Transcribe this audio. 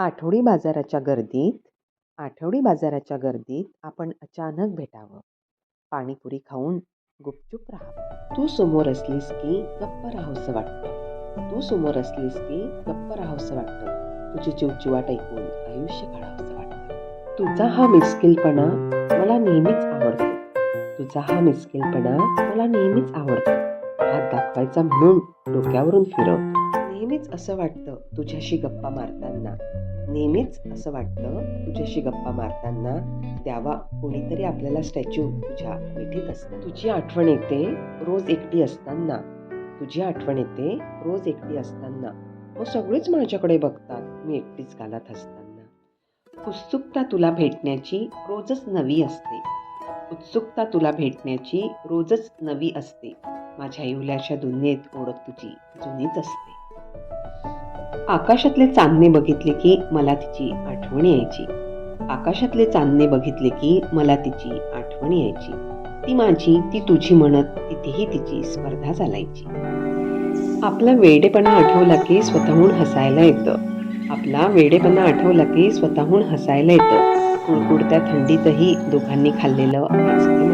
आठवडी बाजाराच्या गर्दीत आठवडी बाजाराच्या गर्दीत आपण अचानक भेटावं. पाणीपुरी खाऊन गुपचूप राहावं. तू समोर असलीस की गप्प राहावंसं वाटतं. तू समोर असलीस की गप्प राहावंसं वाटतं. तुझी चिवचिवाट ऐकून आयुष्य काढावंसं वाटतं. तुझा हा मिस्किलपणा मला नेहमीच आवडतो. तुझा हा मिस्किलपणा मला नेहमीच आवडतो. हात दाखवायचा म्हणून डोक्यावरून फिरवतो नेहमीच असं वाटतं तुझ्याशी गप्पा मारताना. नेहमीच असं वाटतं तुझ्याशी गप्पा मारताना द्यावा. कोणीतरी आपल्याला स्टॅच्यू तुझ्या मिठीत असतं तुझी आठवण येते रोज एकटी असताना. तुझी आठवण येते रोज एकटी असताना. मग सगळेच माझ्याकडे बघतात मी एकटीच घालत असताना. उत्सुकता तुला भेटण्याची रोजच नवी असते. उत्सुकता तुला भेटण्याची रोजच नवी असते. माझ्या येवल्याच्या दुनियेत ओळख तुझी जुनीच असते. आकाशातले चांदणे बघितले की मला तिची आठवण यायची. आकाशातले चांदणे बघितले की मला तिची आठवण यायची. ती माझी ती तुझी म्हणत तिथेही तिची स्पर्धा चालायची. आपला वेडेपणा आठवला की स्वतःहून हसायला येतं. आपला वेडेपणा आठवला की स्वतःहून हसायला येतं. कुडकुडत्या थंडीतही दोघांनी खाल्लेलं आईस्क्रीम